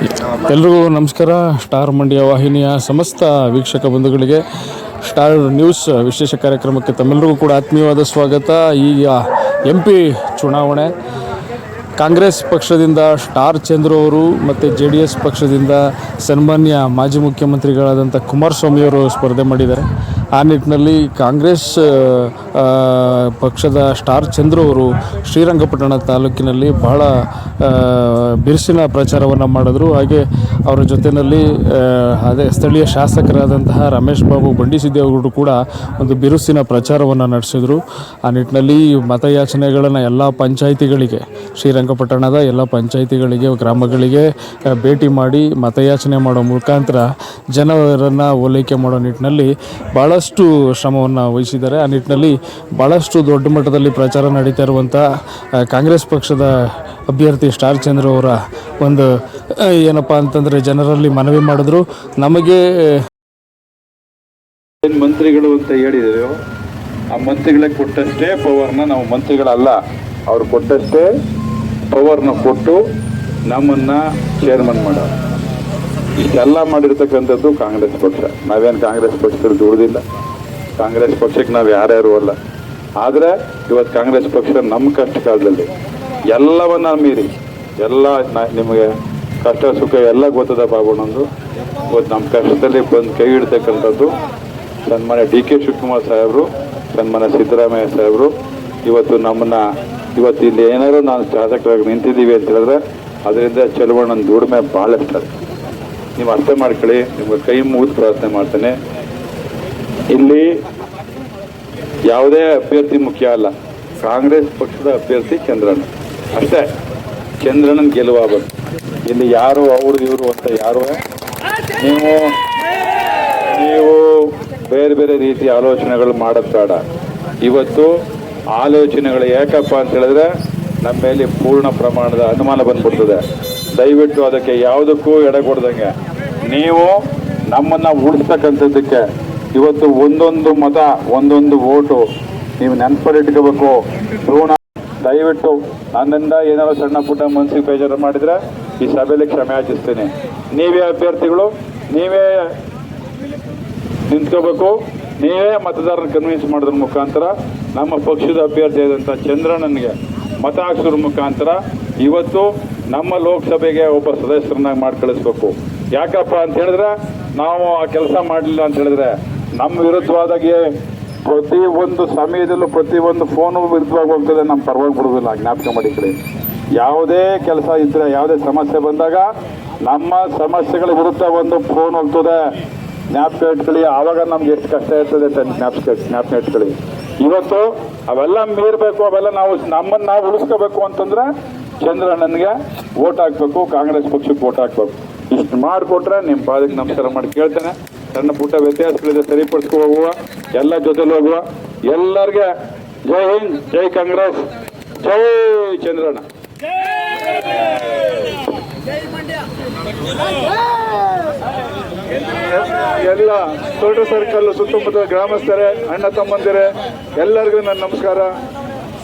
ಎಲ್ರಿಗೂ ನಮಸ್ಕಾರ. ಸ್ಟಾರ್ ಮಂಡ್ಯ ವಾಹಿನಿಯ ಸಮಸ್ತ ವೀಕ್ಷಕ ಬಂಧುಗಳಿಗೆ ಸ್ಟಾರ್ ನ್ಯೂಸ್ ವಿಶೇಷ ಕಾರ್ಯಕ್ರಮಕ್ಕೆ ತಮ್ಮೆಲ್ಲರಿಗೂ ಕೂಡ ಆತ್ಮೀಯವಾದ ಸ್ವಾಗತ. ಈಗ ಎಂ ಪಿ ಚುನಾವಣೆ. ಕಾಂಗ್ರೆಸ್ ಪಕ್ಷದಿಂದ ಸ್ಟಾರ್ ಚಂದ್ರು ಅವರು ಮತ್ತು ಜೆ ಡಿ ಎಸ್ ಪಕ್ಷದಿಂದ ಸನ್ಮಾನ್ಯ ಮಾಜಿ ಮುಖ್ಯಮಂತ್ರಿಗಳಾದಂಥ ಕುಮಾರಸ್ವಾಮಿಯವರು ಸ್ಪರ್ಧೆ ಮಾಡಿದ್ದಾರೆ. ಆ ನಿಟ್ಟಿನಲ್ಲಿ ಕಾಂಗ್ರೆಸ್ ಪಕ್ಷದ ಸ್ಟಾರ್ ಚಂದ್ರು ಅವರು ಶ್ರೀರಂಗಪಟ್ಟಣ ತಾಲೂಕಿನಲ್ಲಿ ಬಹಳ ಬಿರುಸಿನ ಪ್ರಚಾರವನ್ನು ಮಾಡಿದ್ರು. ಹಾಗೆ ಅವರ ಜೊತೆಯಲ್ಲಿ ಅದೇ ಸ್ಥಳೀಯ ಶಾಸಕರಾದಂತಹ ರಮೇಶ್ ಬಾಬು ಬಂಡಿಸಿದ್ದೇವರು ಕೂಡ ಒಂದು ಬಿರುಸಿನ ಪ್ರಚಾರವನ್ನು ನಡೆಸಿದರು. ಆ ನಿಟ್ಟಿನಲ್ಲಿ ಮತಯಾಚನೆಗಳನ್ನು ಎಲ್ಲ ಪಂಚಾಯಿತಿಗಳಿಗೆ, ಶ್ರೀರಂಗಪಟ್ಟಣದ ಎಲ್ಲ ಪಂಚಾಯಿತಿಗಳಿಗೆ, ಗ್ರಾಮಗಳಿಗೆ ಭೇಟಿ ಮಾಡಿ ಮತಯಾಚನೆ ಮಾಡೋ ಮುಖಾಂತರ ಜನರನ್ನು ಓಲೈಕೆ ಮಾಡೋ ನಿಟ್ಟಿನಲ್ಲಿ ಭಾಳಷ್ಟು ಶ್ರಮವನ್ನು ವಹಿಸಿದ್ದಾರೆ. ಆ ನಿಟ್ಟಿನಲ್ಲಿ ಭಾಳಷ್ಟು ದೊಡ್ಡ ಮಟ್ಟದಲ್ಲಿ ಪ್ರಚಾರ ನಡೀತಾ ಇರುವಂಥ ಕಾಂಗ್ರೆಸ್ ಪಕ್ಷದ ಅಭ್ಯರ್ಥಿ ಸ್ಟಾರ್ ಚಂದ್ರ ಅವರ ಒಂದು ಏನಪ್ಪ ಅಂತಂದರೆ ಜನರಲ್ಲಿ ಮನವಿ ಮಾಡಿದ್ರು. ನಮಗೆ ಏನು ಮಂತ್ರಿಗಳು ಅಂತ ಹೇಳಿದರು ಆ ಮಂತ್ರಿಗಳಿಗೆ ಕೊಟ್ಟಷ್ಟೇ ಪವರ್ನ ನಾವು ಮಂತ್ರಿಗಳಲ್ಲ. ಅವ್ರು ಕೊಟ್ಟಷ್ಟೇ ಪವರ್ನ ಕೊಟ್ಟು ನಮ್ಮನ್ನ ಚೇರ್ಮನ್ ಮಾಡೋ ಇಷ್ಟೆಲ್ಲ ಮಾಡಿರ್ತಕ್ಕಂಥದ್ದು ಕಾಂಗ್ರೆಸ್ ಪಕ್ಷ. ನಾವೇನು ಕಾಂಗ್ರೆಸ್ ಪಕ್ಷದಲ್ಲಿ ದುಡ್ದಿಲ್ಲ. ಕಾಂಗ್ರೆಸ್ ಪಕ್ಷಕ್ಕೆ ನಾವು ಯಾರ್ಯಾರು ಅಲ್ಲ. ಆದರೆ ಇವತ್ತು ಕಾಂಗ್ರೆಸ್ ಪಕ್ಷ ನಮ್ಮ ಕಷ್ಟ ಕಾಲದಲ್ಲಿ ಎಲ್ಲವನ್ನ ಮೀರಿ, ಎಲ್ಲ ನಿಮಗೆ ಕಷ್ಟ ಸುಖ ಎಲ್ಲ ಗೊತ್ತದ ಬಾಬಣ್ಣಂದು ಇವತ್ತು ನಮ್ಮ ಕಷ್ಟದಲ್ಲಿ ಬಂದು ಕೈ ಹಿಡ್ತಕ್ಕಂಥದ್ದು ಸನ್ಮಾನ್ಯ ಡಿ ಕೆ ಶಿವಕುಮಾರ್ ಸಾಹೇಬರು, ಸನ್ಮಾನ್ಯ ಸಿದ್ದರಾಮಯ್ಯ ಸಾಹೇಬರು. ಇವತ್ತು ನಮ್ಮನ್ನ ಇವತ್ತು ಇಲ್ಲಿ ಏನಾದರೂ ನಾನು ಶಾಸಕರಾಗಿ ನಿಂತಿದ್ದೀವಿ ಅಂತ ಹೇಳಿದ್ರೆ, ಅದರಿಂದ ಚಲುವಣ್ಣನ ದುಡಿಮೆ ಭಾಳ ಇಷ್ಟ ನೀವು ಅರ್ಥ ಮಾಡ್ಕೊಳ್ಳಿ ನಿಮ್ಗೆ ಕೈ ಮುಗಿದು ಪ್ರಾರ್ಥನೆ ಮಾಡ್ತೇನೆ. ಇಲ್ಲಿ ಯಾವುದೇ ಅಭ್ಯರ್ಥಿ ಮುಖ್ಯ ಅಲ್ಲ, ಕಾಂಗ್ರೆಸ್ ಪಕ್ಷದ ಅಭ್ಯರ್ಥಿ ಚಂದ್ರಣ್ಣ. ಅಷ್ಟೇ, ಚಂದ್ರಣ್ಣನ ಗೆಲುವಾಗ ಇಲ್ಲಿ ಯಾರು ಅವರು ಇವರು ಅಂತ ಯಾರು? ನೀವು ನೀವು ಬೇರೆ ಬೇರೆ ರೀತಿ ಆಲೋಚನೆಗಳು ಮಾಡೋದು ಇವತ್ತು ಆಲೋಚನೆಗಳು ಯಾಕಪ್ಪ ಅಂತ ಹೇಳಿದ್ರೆ ನಮ್ಮ ಮೇಲೆ ಪೂರ್ಣ ಪ್ರಮಾಣದ ಅನುಮಾನ ಬಂದ್ಬಿಡ್ತದೆ. ದಯವಿಟ್ಟು ಅದಕ್ಕೆ ಯಾವುದಕ್ಕೂ ಎಡೆಗೊಡ್ದಂಗೆ. ನೀವು ನಮ್ಮನ್ನ ಉಳಿಸ್ತಕ್ಕಂಥದ್ದಕ್ಕೆ ಇವತ್ತು ಒಂದೊಂದು ಮತ, ಒಂದೊಂದು ಓಟು ನೀವು ನೆನ್ಪಲ್ಲಿಟ್ಕೋಬೇಕು. ಭ್ರೂಣ ದಯವಿಟ್ಟು ನನ್ನಿಂದ ಏನಾದ್ರು ಸಣ್ಣ ಪುಟ್ಟ ಮನಸ್ಸಿಗೆ ಬೇಜಾರು ಮಾಡಿದ್ರೆ ಈ ಸಭೆಯಲ್ಲಿ ಕ್ಷಮೆ ಯಾಚಿಸ್ತೀನಿ. ನೀವೇ ಅಭ್ಯರ್ಥಿಗಳು, ನೀವೇ ನಿಂತ್ಕೋಬೇಕು. ನೀವೇ ಮತದಾರರ ಕನ್ವಿನ್ಸ್ ಮಾಡೋದ್ರ ಮುಖಾಂತರ ನಮ್ಮ ಪಕ್ಷದ ಅಭ್ಯರ್ಥಿ ಆದಂಥ ಚಂದ್ರಣ್ಣನಿಗೆ ಮತ ಹಾಕ್ಸೋದ್ರ ಮುಖಾಂತರ ಇವತ್ತು ನಮ್ಮ ಲೋಕಸಭೆಗೆ ಒಬ್ಬ ಸದಸ್ಯರನ್ನಾಗಿ ಮಾಡಿ ಕಳಿಸ್ಬೇಕು. ಯಾಕಪ್ಪ ಅಂತ ಹೇಳಿದ್ರೆ, ನಾವು ಆ ಕೆಲಸ ಮಾಡಲಿಲ್ಲ ಅಂತ ಹೇಳಿದ್ರೆ, ನಮ್ಮ ವಿರುದ್ಧವಾದಾಗೆ ಪ್ರತಿ ಒಂದು ಸಮಯದಲ್ಲೂ ಪ್ರತಿ ಒಂದು ಫೋನು ವಿರುದ್ಧವಾಗಿ ಹೋಗ್ತದೆ, ನಮ್ಮ ಪರವಾಗಿ ಬಿಡುವುದಿಲ್ಲ. ಜ್ಞಾಪಕ ಮಾಡಿ ಕಡೆ ಯಾವುದೇ ಕೆಲಸ ಇದ್ರೆ, ಯಾವುದೇ ಸಮಸ್ಯೆ ಬಂದಾಗ ನಮ್ಮ ಸಮಸ್ಯೆಗಳ ವಿರುದ್ಧ ಒಂದು ಫೋನ್ ಹೋಗ್ತದೆ. ಜ್ಞಾಪಕ ಇಟ್ಕೊಳ್ಳಿ. ಆವಾಗ ನಮ್ಗೆ ಎಷ್ಟು ಕಷ್ಟ ಇರ್ತದೆ ಅಂತ ಜ್ಞಾಪಕ ಜ್ಞಾಪಕ ಇಟ್ಕೊಳ್ಳಿ. ಇವತ್ತು ಅವೆಲ್ಲ ಮೀರ್ಬೇಕು, ಅವೆಲ್ಲ ನಾವು ನಮ್ಮನ್ನ ನಾವು ಉಳಿಸ್ಕೋಬೇಕು ಅಂತಂದ್ರೆ ಚಂದ್ರಣ್ಣನಿಗೆ ಓಟ್ ಹಾಕ್ಬೇಕು, ಕಾಂಗ್ರೆಸ್ ಪಕ್ಷಕ್ಕೆ ಓಟ್ ಹಾಕ್ಬೇಕು. ಮಾಡಿಕೊಟ್ರೆ ನಿಮ್ಮ ಪಾದಕ್ಕೆ ನಮಸ್ಕಾರ ಮಾಡಿ ಕೇಳ್ತೇನೆ. ಸಣ್ಣ ಪುಟ್ಟ ವ್ಯತ್ಯಾಸಗಳಿದೆ, ಸರಿಪಡಿಸ್ಕೊ ಹೋಗುವ, ಎಲ್ಲ ಜೊತೆಲಿ ಹೋಗುವ. ಎಲ್ಲರಿಗೆ ಜೈ ಹಿಂದ್, ಜೈ ಕಾಂಗ್ರೆಸ್, ಜೈ ಚಂದ್ರಣ್ಣ. ಎಲ್ಲ ತೋಟ ಸರ್ಕಲ್ ಸುತ್ತಮುತ್ತ ಗ್ರಾಮಸ್ಥರೇ, ಅಣ್ಣ ತಮ್ಮಂದಿರೇ, ಎಲ್ಲರಿಗೂ ನನ್ನ ನಮಸ್ಕಾರ.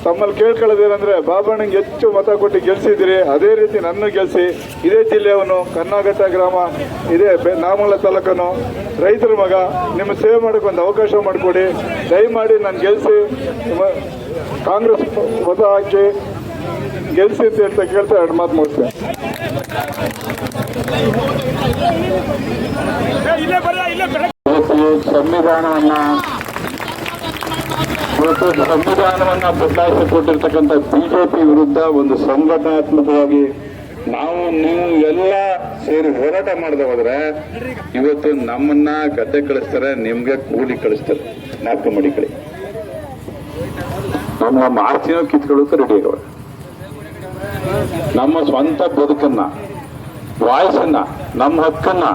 ತಮ್ಮಲ್ಲಿ ಕೇಳ್ಕೊಳ್ಳೋದೇನಂದ್ರೆ ಬಾಬಣ್ಣಿಗೆ ಹೆಚ್ಚು ಮತ ಕೊಟ್ಟು ಗೆಲ್ಸಿದ್ದೀರಿ ಅದೇ ರೀತಿ ನನ್ನ ಗೆಲ್ಸಿ ಇದೇ ಜಿಲ್ಲೆಯವನು ಕನ್ನಾಘಟ್ಟ ಗ್ರಾಮ ಇದೇ ಬೆ- ನಾಮಂಗಲ ತಾಲೂಕನು ರೈತರ ಮಗ ನಿಮ್ಮ ಸೇವೆ ಮಾಡೋಕೆ ಒಂದು ಅವಕಾಶ ಮಾಡಿಕೊಡಿ ದಯಮಾಡಿ ನಾನು ಗೆಲ್ಸಿ ನಿಮ್ಮ ಕಾಂಗ್ರೆಸ್ ಮತ ಹಾಕಿ ಗೆಲ್ಸಿ ಅಂತ ಹೇಳ್ತಾ ಕೇಳ್ತಾ ಎರಡು ಮಾತು ಮುಗಿಸ್ತೇನೆ. ಸಂವಿಧಾನವನ್ನ ಇವತ್ತು ಸಂವಿಧಾನವನ್ನ ಬದಲಾಯಿಸಿಕೊಟ್ಟಿರ್ತಕ್ಕಂಥ ಬಿಜೆಪಿ ವಿರುದ್ಧ ಒಂದು ಸಂಘಟನಾತ್ಮಕವಾಗಿ ನಾವು ನೀವು ಎಲ್ಲ ಸೇರಿ ಹೋರಾಟ ಮಾಡದೆ ಹೋದ್ರೆ ಇವತ್ತು ನಮ್ಮನ್ನ ಗದ್ದೆ ಕಳಿಸ್ತಾರೆ, ನಿಮ್ಗೆ ಕೂಲಿ ಕಳಿಸ್ತಾರೆ. ನಾಲ್ಕು ಮಡಿ ಕಳಿ ನಮ್ಮ ಆಸ್ತಿನೂ ಕಿತ್ಕೊಳ್ಳೋಕೆ ರೆಡಿ ಇರೋ ನಮ್ಮ ಸ್ವಂತ ಬದುಕನ್ನ, ವಾಯ್ಸನ್ನ, ನಮ್ಮ ಹಕ್ಕನ್ನ,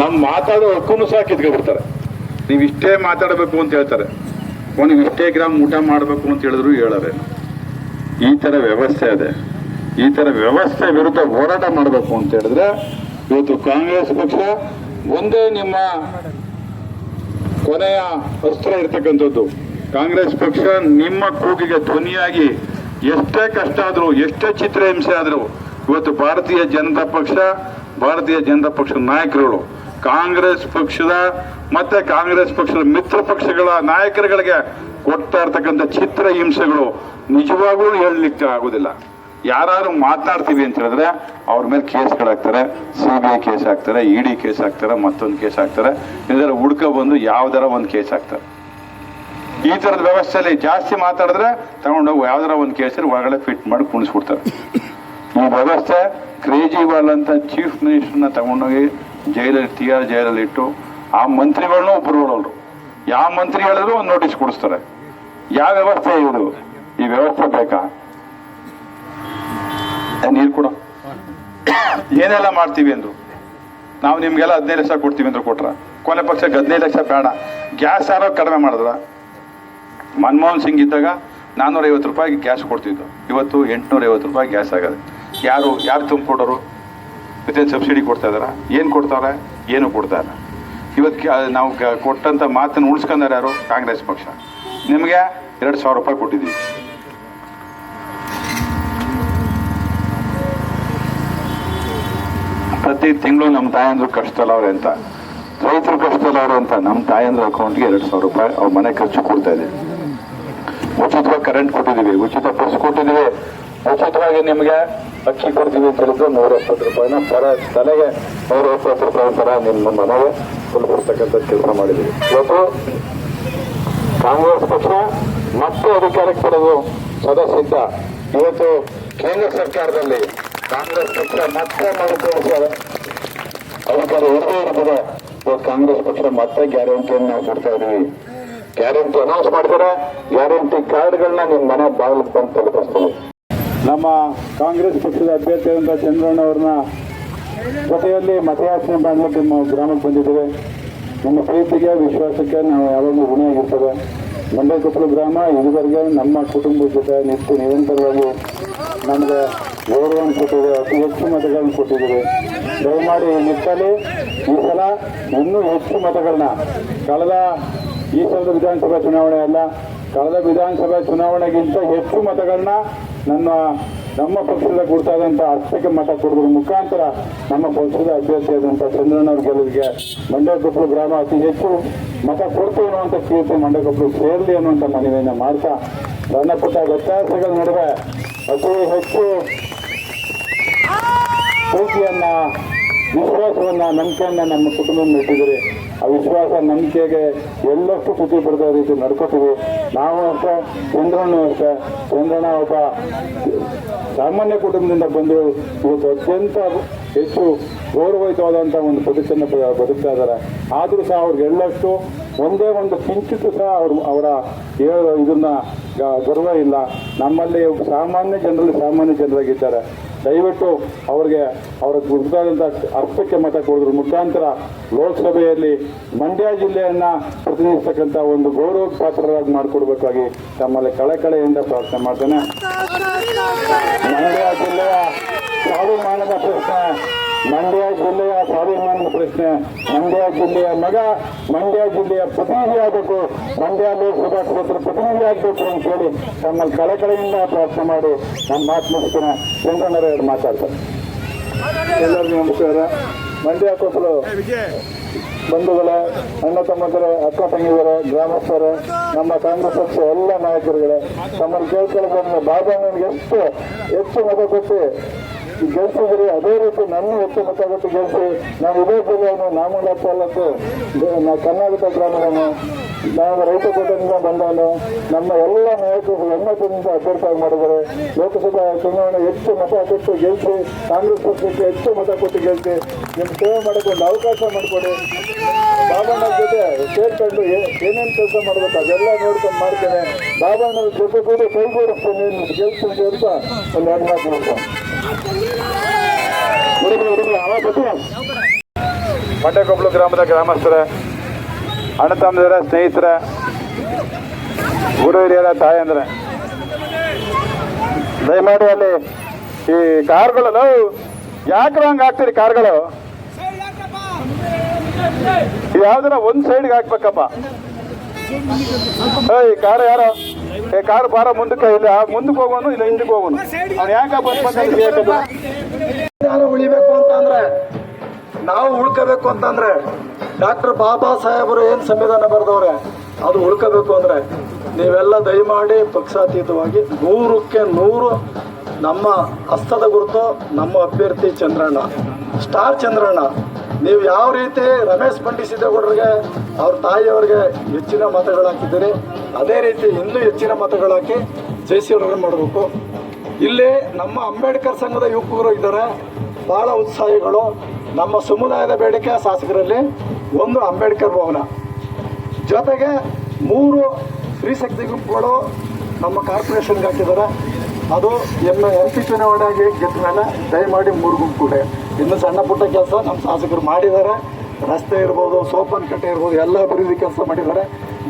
ನಮ್ಮ ಮಾತಾಡೋ ಹಕ್ಕನ್ನು ಸಹ ಕಿತ್ಕೊಬಿಡ್ತಾರೆ ನೀವು ಇಷ್ಟೇ ಮಾತಾಡಬೇಕು ಅಂತ ಹೇಳ್ತಾರೆ. ನೀವು ಇಷ್ಟೇ ಗ್ರಾಮ್ ಊಟ ಮಾಡಬೇಕು ಅಂತ ಹೇಳಿದ್ರು ಹೇಳಾರೆ ಈ ತರ ವ್ಯವಸ್ಥೆ ಇದೆ. ಈ ತರ ವ್ಯವಸ್ಥೆ ವಿರುದ್ಧ ಹೋರಾಟ ಮಾಡಬೇಕು ಅಂತ ಹೇಳಿದ್ರೆ, ಇವತ್ತು ಕಾಂಗ್ರೆಸ್ ಪಕ್ಷ ಒಂದೇ ನಿಮ್ಮ ಕೊನೆಯ ಅಸ್ತ್ರ ಇರ್ತಕ್ಕಂಥದ್ದು. ಕಾಂಗ್ರೆಸ್ ಪಕ್ಷ ನಿಮ್ಮ ಕೂಗಿಗೆ ಧ್ವನಿಯಾಗಿ ಎಷ್ಟೇ ಕಷ್ಟ ಆದರೂ, ಎಷ್ಟೇ ಚಿತ್ರಹಿಂಸೆ ಆದರೂ, ಇವತ್ತು ಭಾರತೀಯ ಜನತಾ ಪಕ್ಷ, ಭಾರತೀಯ ಜನತಾ ಪಕ್ಷದ ನಾಯಕರುಗಳು, ಕಾಂಗ್ರೆಸ್ ಪಕ್ಷದ ಮತ್ತೆ ಕಾಂಗ್ರೆಸ್ ಪಕ್ಷದ ಮಿತ್ರ ಪಕ್ಷಗಳ ನಾಯಕರುಗಳಿಗೆ ಕೊಡ್ತಾ ಇರ್ತಕ್ಕಂಥ ಚಿತ್ರ ಹಿಂಸೆಗಳು ನಿಜವಾಗ್ಲೂ ಹೇಳಲಿಕ್ಕೆ ಆಗೋದಿಲ್ಲ. ಯಾರು ಮಾತನಾಡ್ತೀವಿ ಅಂತ ಹೇಳಿದ್ರೆ ಅವ್ರ ಮೇಲೆ ಕೇಸ್ಗಳಾಗ್ತಾರೆ ಸಿ ಬಿ ಐ ಕೇಸ್ ಹಾಕ್ತಾರೆ ಇ ಡಿ ಕೇಸ್ ಹಾಕ್ತಾರೆ, ಮತ್ತೊಂದು ಕೇಸ್ ಹಾಕ್ತಾರೆ. ಇದರ ಹುಡ್ಕ ಬಂದು ಯಾವ್ದಾರ ಒಂದು ಕೇಸ್ ಹಾಕ್ತಾರೆ. ಈ ಥರದ ವ್ಯವಸ್ಥೆಯಲ್ಲಿ ಜಾಸ್ತಿ ಮಾತಾಡಿದ್ರೆ ತಗೊಂಡೋಗಿ ಯಾವ್ದಾರ ಒಂದು ಕೇಸಲ್ಲಿ ಒಳಗಡೆ ಫಿಟ್ ಮಾಡಿ ಕುಣಿಸ್ಬಿಡ್ತಾರೆ. ಈ ವ್ಯವಸ್ಥೆ ಕೇಜ್ರಿವಾಲ್ ಅಂತ ಚೀಫ್ ಮಿನಿಸ್ಟರ್ನ ತಗೊಂಡೋಗಿ ಜೈಲಲ್ಲಿ ಆರ್ ಜೈಲಲ್ಲಿ ಇಟ್ಟು ಆ ಮಂತ್ರಿಗಳನ್ನೂ ಒಬ್ಬರು ಹೇಳೋರು ಯಾವ ಮಂತ್ರಿ ಹೇಳಿದ್ರು ಒಂದು ನೋಟಿಸ್ ಕೊಡಿಸ್ತಾರೆ. ಯಾವ ವ್ಯವಸ್ಥೆ ಇದು? ಈ ವ್ಯವಸ್ಥೆ ಬೇಕಾ? ನೀರು ಕೊಡ. ಏನೆಲ್ಲ ಮಾಡ್ತೀವಿ ಅಂದ್ರು? ನಾವು ನಿಮ್ಗೆಲ್ಲ ಹದಿನೈದು ಲಕ್ಷ ಕೊಡ್ತೀವಿ ಅಂದ್ರು ಕೊಟ್ರ. ಕೊನೆ ಪಕ್ಷಕ್ಕೆ ಹದಿನೈದು ಲಕ್ಷ ಬೇಡ. ಗ್ಯಾಸ್ ಯಾರೋ ಕಡಿಮೆ ಮಾಡಿದ್ರ? ಮನಮೋಹನ್ ಸಿಂಗ್ ಇದ್ದಾಗ ನಾನ್ನೂರ ಐವತ್ತು ರೂಪಾಯಿಗೆ ಗ್ಯಾಸ್ ಕೊಡ್ತಿದ್ದು ಇವತ್ತು ಎಂಟುನೂರ ಐವತ್ತು ರೂಪಾಯಿ ಗ್ಯಾಸ್ ಆಗದೆ. ಯಾರು ಯಾರು ತುಂಬಿಕೊಡೋರು? ಮತ್ತೆ ಸಬ್ಸಿಡಿ ಕೊಡ್ತಾ ಇದಾರ ಏನು ಕೊಡ್ತಾರೆ? ಏನು ಕೊಡ್ತಾ ಇವತ್ತು ನಾವು ಕೊಟ್ಟಂಥ ಮಾತನ್ನು ಉಳಿಸ್ಕೊಂಡಾರ ಯಾರು? ಕಾಂಗ್ರೆಸ್ ಪಕ್ಷ. ನಿಮಗೆ ಎರಡು ಸಾವಿರ ರೂಪಾಯಿ ಕೊಟ್ಟಿದ್ದೀವಿ. ಪ್ರತಿ ತಿಂಗಳು ನಮ್ಮ ತಾಯಂದ್ರು ಕಷ್ಟದಲ್ಲವ್ರೆ ಅಂತ. ರೈತರು ಕಷ್ಟದಲ್ಲವ್ರೆ ಅಂತ. ನಮ್ಮ ತಾಯಂದ್ರ ಅಕೌಂಟ್ಗೆ ಎರಡು ಸಾವಿರ ರೂಪಾಯಿ ಅವ್ರ ಮನೆ ಖರ್ಚು ಕೊಡ್ತಾ ಇದೆ. ಉಚಿತವಾಗಿ ಕರೆಂಟ್ ಕೊಟ್ಟಿದ್ದೀವಿ. ಉಚಿತ ಬಸ್ ಕೊಟ್ಟಿದ್ದೀವಿ. ಉಚಿತವಾಗಿ ನಿಮಗೆ ಅಕ್ಕಿ ಕೊಡ್ತೀವಿ ಅಂತ ಹೇಳಿದ್ರು ನೂರ ಎಪ್ಪತ್ತು ರೂಪಾಯಿನ ಪರ ತಲೆಗೆ ನೂರ ಎಪ್ಪತ್ತು ರೂಪಾಯಿ ಪರ ನಿಮ್ಮ ಮನೆಗೆ. ಫುಲ್ ಕೊಡ್ತಕ್ಕಂಥ ಕೆಲಸ ಮಾಡಿದ್ದೀವಿ. ಇವತ್ತು ಕಾಂಗ್ರೆಸ್ ಪಕ್ಷ ಮತ್ತೆ ಅಧಿಕಾರಕ್ಕೆ ಬರೋದು ಸದಸ್ಯದ್ದ ಇವತ್ತು ಕೇಂದ್ರ ಸರ್ಕಾರದಲ್ಲಿ ಕಾಂಗ್ರೆಸ್ ಪಕ್ಷ ಮತ್ತೆ ಮರುಕಳಿಸಿದ ಅಧಿಕಾರ ಇರದೇ ಇರ್ತದೆ ಇವತ್ತು ಕಾಂಗ್ರೆಸ್ ಪಕ್ಷ ಮತ್ತೆ ಗ್ಯಾರಂಟಿಯನ್ನು ನಾವು ಕೊಡ್ತಾ ಇದೀವಿ ಗ್ಯಾರಂಟಿ ಅನೌನ್ಸ್ ಮಾಡ್ತಾರೆ ಗ್ಯಾರಂಟಿ ಕಾರ್ಡ್ಗಳನ್ನ ನಿಮ್ಮ ಮನೆ ಬಾಗಿಲು ಬಂದು ತಲುಪಿಸ್ತೀವಿ. ನಮ್ಮ ಕಾಂಗ್ರೆಸ್ ಪಕ್ಷದ ಅಭ್ಯರ್ಥಿಯಾದಂಥ ಚಂದ್ರಣ್ಣ ಅವ್ರನ್ನ ಜೊತೆಯಲ್ಲಿ ಮತಯಾಚನೆ ಮಾಡಲಿಕ್ಕೆ ನಾವು ಗ್ರಾಮಕ್ಕೆ ಬಂದಿದ್ದೇವೆ. ನಿಮ್ಮ ಪ್ರೀತಿಗೆ, ವಿಶ್ವಾಸಕ್ಕೆ ನಾವು ಯಾವಾಗಲೂ ಋಣಿಯಾಗಿರ್ತೇವೆ. ಮಂಡ್ಯಕೊಪ್ಪಲು ಗ್ರಾಮ, ಇದುವರೆಗೆ ನಮ್ಮ ಕುಟುಂಬದ ಜೊತೆ ನಿತ್ಯ ನಿರಂತರವಾಗಿ ನಮಗೆ ಗೌರವವನ್ನು ಕೊಟ್ಟಿದೆ, ಅತಿ ಹೆಚ್ಚು ಮತಗಳನ್ನು ಕೊಟ್ಟಿದ್ದೇವೆ. ದಯಮಾಡಿ ನಿಟ್ಟಲ್ಲಿ ಈ ಸಲ ಇನ್ನೂ ಹೆಚ್ಚು ಮತಗಳನ್ನ. ಕಳೆದ ಈ ಸಲದ ವಿಧಾನಸಭಾ ಚುನಾವಣೆ ಅಲ್ಲ, ಕಳೆದ ವಿಧಾನಸಭಾ ಚುನಾವಣೆಗಿಂತ ಹೆಚ್ಚು ಮತಗಳನ್ನ ನನ್ನ ನಮ್ಮ ಪಕ್ಷದ ಕೊಡ್ತಾದಂಥ ಅಷ್ಟಕ್ಕೆ ಮತ ಕೊಡೋದ್ರ ಮುಖಾಂತರ ನಮ್ಮ ಪಕ್ಷದ ಅಭ್ಯರ್ಥಿಯಾದಂಥ ಚಂದ್ರಣ್ಣವ್ರ ಗೆಲುವಿಗೆ ಮಂಡ್ಯಕೊಪ್ಪಲು ಗ್ರಾಮ ಅತಿ ಹೆಚ್ಚು ಮತ ಕೊಡ್ತೀವಿ ಅನ್ನುವಂಥ ಕೀರ್ತಿ ಮಂಡ್ಯಕೊಪ್ಪಲು ಸೇರಲಿ ಅನ್ನುವಂಥ ಮನವಿಯನ್ನು ಮಾಡ್ತಾ ಸಣ್ಣ ಪುಟ್ಟ ವ್ಯತ್ಯಾಸಗಳ ನಡುವೆ ಅತಿ ಹೆಚ್ಚು ಪ್ರೀತಿಯನ್ನ, ವಿಶ್ವಾಸವನ್ನ, ನಂಬಿಕೆಯನ್ನ ನಮ್ಮ ಕುಟುಂಬ ಇಟ್ಟಿದ್ದೀರಿ. ಆ ವಿಶ್ವಾಸ ನಂಬಿಕೆಗೆ ಎಲ್ಲಷ್ಟು ಸುದ್ದಿ ಪಡೆದ ರೀತಿ ನಡ್ಕೋತೀವಿ. ನಾವು ಅಂತ ಚಂದ್ರಣ್ಣು ಅಂತ. ಚಂದ್ರಣ್ಣ ಒಬ್ಬ ಸಾಮಾನ್ಯ ಕುಟುಂಬದಿಂದ ಬಂದು ಇವತ್ತು ಅತ್ಯಂತ ಹೆಚ್ಚು ಗೌರವಯುತವಾದಂಥ ಒಂದು ಬದುಕನ್ನು ಬದುಕ್ತಾ ಇದ್ದಾರೆ. ಆದರೂ ಸಹ ಅವ್ರಿಗೆ ಎಳ್ಳಷ್ಟು ಒಂದೇ ಒಂದು ಕಿಂಚಿತ್ತು ಸಹ ಅವರು ಅವರ ಇದನ್ನ ಗರ್ವ ಇಲ್ಲ. ನಮ್ಮಲ್ಲಿ ಸಾಮಾನ್ಯ ಜನರಲ್ಲಿ ಸಾಮಾನ್ಯ ಜನರಾಗಿದ್ದಾರೆ. ದಯವಿಟ್ಟು ಅವ್ರಿಗೆ ಅವರ ಗುರುತಾದಂಥ ಅರ್ಥಕ್ಕೆ ಮತ ಕೊಡೋದ್ರ ಮುಖಾಂತರ ಲೋಕಸಭೆಯಲ್ಲಿ ಮಂಡ್ಯ ಜಿಲ್ಲೆಯನ್ನ ಪ್ರತಿನಿಧಿಸ್ತಕ್ಕಂಥ ಒಂದು ಗೌರವ ಪಾತ್ರರಾಗಿ ಮಾಡಿಕೊಡ್ಬೇಕಾಗಿ ತಮ್ಮಲ್ಲಿ ಕಳಕಳೆಯಿಂದ ಪ್ರಾರ್ಥನೆ ಮಾಡ್ತೇನೆ. ಮಂಡ್ಯ ಜಿಲ್ಲೆಯ ಸ್ವಾಭಿಮಾನದ ಪ್ರಶ್ನೆ. ಮಂಡ್ಯ ಜಿಲ್ಲೆಯ ಸ್ವಾಭಿಮಾನದ ಪ್ರಶ್ನೆ. ಮಂಡ್ಯ ಜಿಲ್ಲೆಯ ಮಗ, ಮಂಡ್ಯ ಜಿಲ್ಲೆಯ ಪ್ರತಿನಿಧಿ ಆಗಬೇಕು. ಮಂಡ್ಯ ಲೋಕಸಭಾ ಕ್ಷೇತ್ರ ಪ್ರತಿನಿಧಿ ಆಗಬೇಕು ಅಂತ ಹೇಳಿ ತಮ್ಮಲ್ಲಿ ಕಳಕಳಿಯಿಂದ ಪ್ರಾರ್ಥನೆ ಮಾಡಿ ನಮ್ಮ ಮಾತು ಮುಗಿಸ್ತೇನೆ ಅವರು ಮಾತಾಡ್ತಾರೆ. ಎಲ್ಲರಿಗೂ ನಮಸ್ಕಾರ. ಮಂಡ್ಯ ಕೊಪ್ಪಲು ಬಂಧುಗಳ, ಅಣ್ಣ ತಮ್ಮಂದರೆ, ಅಕ್ಕ ತಂಗಿಯವರ ಗ್ರಾಮಸ್ಥರ, ನಮ್ಮ ಕಾಂಗ್ರೆಸ್ ಪಕ್ಷ ಎಲ್ಲ ನಾಯಕರುಗಳೇ, ತಮ್ಮನ್ನು ಕೇಳ್ಕೊಳ್ಳೋದ್ರೆ ಬಾಬಾ ನನಗೆ ಎಷ್ಟು ಹೆಚ್ಚು ಮತ ಕೊಟ್ಟು ಗೆಲ್ಸಿದ್ರಿ ಅದೇ ರೀತಿ ನನ್ನ ಹೆಚ್ಚು ಮತಗಟ್ಟು ಗೆಲ್ಸಿ ನಾನು ಇದೇ ಜಿಲ್ಲೆಯನ್ನು ನಾಮೂಲ ತಾಲೂಕು ಕರ್ನಾಟಕ ಗ್ರಾಮವನ್ನು ನಾವು ರೈತ ಕೂಟದಿಂದ ಬಂದವನು ನಮ್ಮ ಎಲ್ಲ ನಾಯಕರು ಒಮ್ಮತದಿಂದ ಅಭ್ಯರ್ಥಿಯಾಗಿ ಮಾಡಿದರೆ ಲೋಕಸಭಾ ಚುನಾವಣೆ ಹೆಚ್ಚು ಮತ ಕೊಟ್ಟು ಗೆಲ್ಸಿ, ಕಾಂಗ್ರೆಸ್ ಪಕ್ಷಕ್ಕೆ ಹೆಚ್ಚು ಮತ ಕೊಟ್ಟು ಗೆಲ್ಸಿ ನಿಮ್ಮ ಸೇವೆ ಮಾಡಿಕೊಂಡು ಅವಕಾಶ ಮಾಡಿಕೊಡಿ. ಬಾಬಣ್ಣವ್ರ ಜೊತೆ ಸೇರ್ಕೊಂಡು ಏನೇನು ಕೆಲಸ ಮಾಡಬೇಕು, ಅದೆಲ್ಲ ನೋಡ್ಕೊಂಡು ಮಾಡ್ತೇನೆ. ಬಾಬಣ್ಣ ಜೊತೆ ಕೂಡ ಕೈಗೂಡಿಸ್ತೇನೆ ಗೆಲ್ತು ಅಂತ ಒಂದು ಅವ ಗೊತ್ತಿಲ್ಲ ಮಂಡ್ಯಕೊಪ್ಪಲು ಗ್ರಾಮದ ಗ್ರಾಮಸ್ಥರ, ಅಣ್ಣ ತಮ್ಮದರ, ಸ್ನೇಹಿತರ ಗುರು ಹಿರಿಯರ ತಾಯಂದ್ರ. ದಯಮಾಡಿ ಅಲ್ಲಿ ಈ ಕಾರ್ಗಳು ಯಾಕೆ ಹಂಗೆ ಹಾಕ್ತೀರಿ ಕಾರ್ಗಳು? ಯಾವ್ದನ್ನ ಒಂದ್ ಸೈಡ್ಗೆ ಹಾಕ್ಬೇಕಪ್ಪ. ಏಯ್, ಕಾರ ಯಾರೋ? ಏ, ಕಾರ್ ಬಾರ ಮುಂದಕ್ಕೆ ಇಲ್ಲ, ಮುಂದಕ್ಕೆ ಹೋಗೋನು, ಇಲ್ಲ ಹಿಂದಕ್ಕೆ ಹೋಗೋನು? ಅವ್ನು ಯಾಕಪ್ಪ ಉಳಿಬೇಕು ಅಂತಂದ್ರೆ, ನಾವು ಉಳ್ಕೋಬೇಕು ಅಂತಂದ್ರೆ, ಡಾಕ್ಟರ್ ಬಾಬಾ ಸಾಹೇಬರು ಏನು ಸಂವಿಧಾನ ಬರೆದವ್ರೆ, ಅದು ಉಳ್ಕೋಬೇಕು ಅಂದ್ರೆ, ನೀವೆಲ್ಲ ದಯಮಾಡಿ ಪಕ್ಷಾತೀತವಾಗಿ ನೂರಕ್ಕೆ ನೂರು ನಮ್ಮ ಹಸ್ತದ ಗುರುತು, ನಮ್ಮ ಅಭ್ಯರ್ಥಿ ಚಂದ್ರಣ್ಣ, ಸ್ಟಾರ್ ಚಂದ್ರಣ್ಣ. ನೀವು ಯಾವ ರೀತಿ ರಮೇಶ್ ಪಂಡಿಸಿದ್ದೇಗೌಡರಿಗೆ ಅವ್ರ ತಾಯಿಯವರಿಗೆ ಹೆಚ್ಚಿನ ಮತಗಳು ಹಾಕಿದ್ದೀರಿ, ಅದೇ ರೀತಿ ಇನ್ನೂ ಹೆಚ್ಚಿನ ಮತಗಳು ಹಾಕಿ ಜಯಶೀಲರನ್ನು ಮಾಡಬೇಕು. ಇಲ್ಲಿ ನಮ್ಮ ಅಂಬೇಡ್ಕರ್ ಸಂಘದ ಯುವಕರು ಇದ್ದಾರೆ. ಬಹಳ ಉತ್ಸಾಹಿಗಳು. ನಮ್ಮ ಸಮುದಾಯದ ಬೇಡಿಕೆ ಶಾಸಕರಲ್ಲಿ ಒಂದು ಅಂಬೇಡ್ಕರ್ ಭವನ. ಜೊತೆಗೆ ಮೂರು ಸ್ತ್ರೀಶಕ್ತಿ ಗುಂಪುಗಳು ನಮ್ಮ ಕಾರ್ಪೊರೇಷನ್ಗೆ ಹಾಕಿದ್ದಾರೆ. ಅದು ಎಂ ಎಂ ಪಿ ಚುನಾವಣೆಗೆ ಗೆದ್ದ ಮೇಲೆ ದಯಮಾಡಿ ಮೂರು ಗುಂಪು ಕೂಡ. ಇನ್ನು ಸಣ್ಣ ಪುಟ್ಟ ಕೆಲಸ ನಮ್ಮ ಶಾಸಕರು ಮಾಡಿದ್ದಾರೆ. ರಸ್ತೆ ಇರ್ಬೋದು ಸೋಪನ್ ಕಟ್ಟೆ ಇರ್ಬೋದು ಎಲ್ಲ ಅಭಿವೃದ್ಧಿ ಕೆಲಸ ಮಾಡಿದ್ದಾರೆ.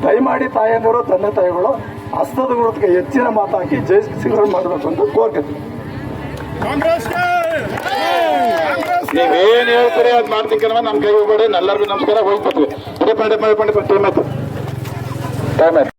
ದಯಮಾಡಿ ತಾಯಂದಿರು ತಂದೆ ತಾಯಿಗಳು ಹಸ್ತದ ಗುಣಕ್ಕೆ ಹೆಚ್ಚಿನ ಮಾತಾಕಿ ಜಯ ಸಿಗಲು ಮಾಡಬೇಕು ಅಂತ ಕೋರ್ಕತ್ತೀನಿ ನೀವೇನ್ ಹೇಳ್ತೀರಿ ಅದ್ ಮಾಡ್ತೀನಿ ಕಣವ ನಮ್ ಕೈ ಹೋಗ್ಬೇಡಿ ಎಲ್ಲರಿಗೂ ನಮಸ್ಕಾರ ಹೋಗ್ಬೇಕು ಪಂಡೆ ಪಂಡೆ ಪಂಡೆ ಟೈಮ್ ಆಯ್ತು ಟೈಮ್ ಆಯ್ತು.